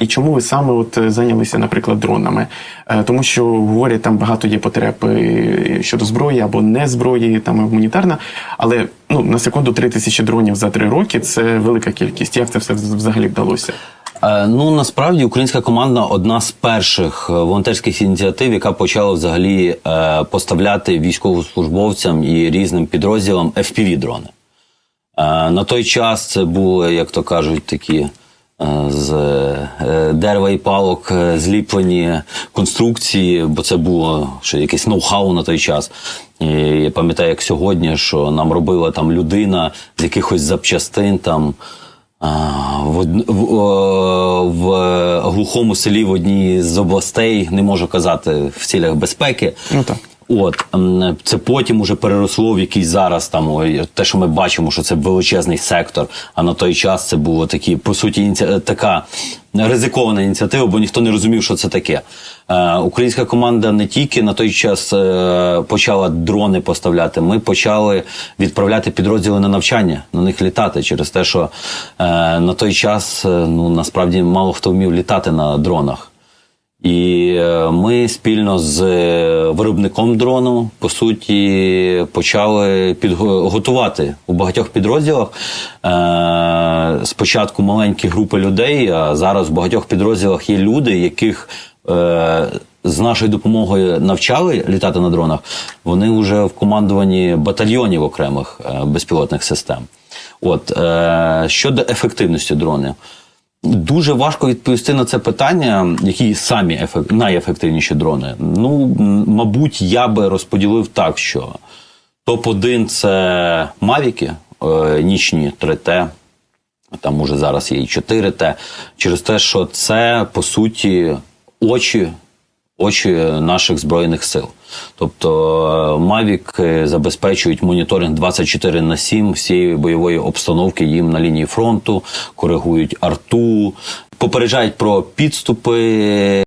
І чому ви саме от е, зайнялися, наприклад, дронами? Е, Тому що говорять, там багато є потреб е, щодо зброї або не зброї, там гуманітарна. Але ну на секунду три тисячі дронів за три роки це велика кількість. Як це все взагалі вдалося? Ну насправді українська команда одна з перших волонтерських ініціатив, яка почала взагалі поставляти військовослужбовцям і різним підрозділам fpv дрони. На той час це були, як то кажуть, такі з е, дерева і палок е, зліплені конструкції, бо це було ще якесь ноу-хау на той час. І я пам'ятаю, як сьогодні, що нам робила там людина з якихось запчастин там. А, В, в, в глухому селі в одній з областей не можу казати в цілях безпеки. Ну так. От це потім уже переросло в якийсь зараз там те, що ми бачимо, що це величезний сектор. А на той час це було такі по суті ініці... така ризикована ініціатива, бо ніхто не розумів, що це таке. Е, українська команда не тільки на той час е, почала дрони поставляти, ми почали відправляти підрозділи на навчання, на них літати через те, що е, на той час е, ну насправді мало хто вмів літати на дронах. І е, ми спільно з е, виробником дрону по суті почали підготувати у багатьох підрозділах. Е, Спочатку маленькі групи людей, а зараз в багатьох підрозділах є люди, яких з нашою допомогою навчали літати на дронах. Вони вже в командуванні батальйонів окремих безпілотних систем. От щодо ефективності дронів. Дуже важко відповісти на це питання, які самі ефект, найефективніші дрони. Ну, мабуть, я би розподілив так, що топ-1 це Мавіки, е, нічні 3Т, там уже зараз є і 4Т, через те, що це по суті очі, очі наших збройних сил. Тобто Мавік забезпечують моніторинг 24 на 7 всієї бойової обстановки їм на лінії фронту, коригують арту, попереджають про підступи